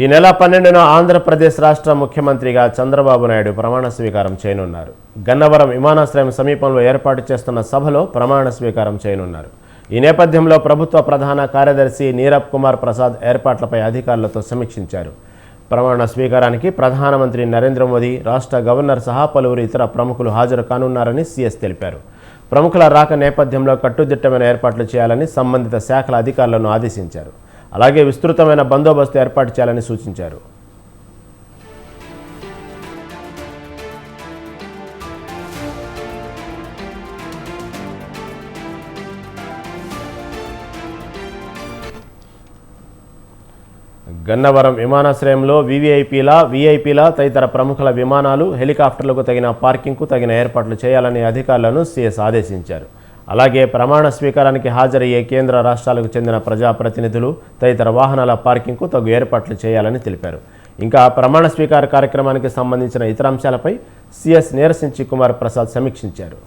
ఈ నెల పన్నెండున ఆంధ్రప్రదేశ్ రాష్ట్ర ముఖ్యమంత్రిగా చంద్రబాబు నాయుడు ప్రమాణ స్వీకారం చేయనున్నారు. గన్నవరం విమానాశ్రయం సమీపంలో ఏర్పాటు చేస్తున్న సభలో ప్రమాణ స్వీకారం చేయనున్నారు. ఈ నేపథ్యంలో ప్రభుత్వ ప్రధాన కార్యదర్శి నీరబ్ కుమార్ ప్రసాద్ ఏర్పాట్లపై అధికారులతో సమీక్షించారు. ప్రమాణ స్వీకారానికి ప్రధానమంత్రి నరేంద్ర మోదీ రాష్ట్ర గవర్నర్ సహా పలువురు ఇతర ప్రముఖులు హాజరు కానున్నారని సీఎస్ తెలిపారు. ప్రముఖుల రాక నేపథ్యంలో కట్టుదిట్టమైన ఏర్పాట్లు చేయాలని సంబంధిత శాఖల అధికారులను ఆదేశించారు. అలాగే విస్తృతమైన బందోబస్తు ఏర్పాటు చేయాలని సూచించారు. గన్నవరం విమానాశ్రయంలో వివిఐపీల వీఐపీల తదితర ప్రముఖుల విమానాలు హెలికాప్టర్లకు తగిన పార్కింగ్కు తగిన ఏర్పాట్లు చేయాలని అధికారులను సీఎస్ ఆదేశించారు. అలాగే ప్రమాణ స్వీకారానికి హాజరయ్యే కేంద్ర రాష్ట్రాలకు చెందిన ప్రజాప్రతినిధులు తదితర వాహనాల పార్కింగ్కు తగు ఏర్పాట్లు చేయాలని తెలిపారు. ఇంకా ప్రమాణ స్వీకార కార్యక్రమానికి సంబంధించిన ఇతర అంశాలపై సీఎస్ నీరసించి కుమార్ ప్రసాద్ సమీక్షించారు.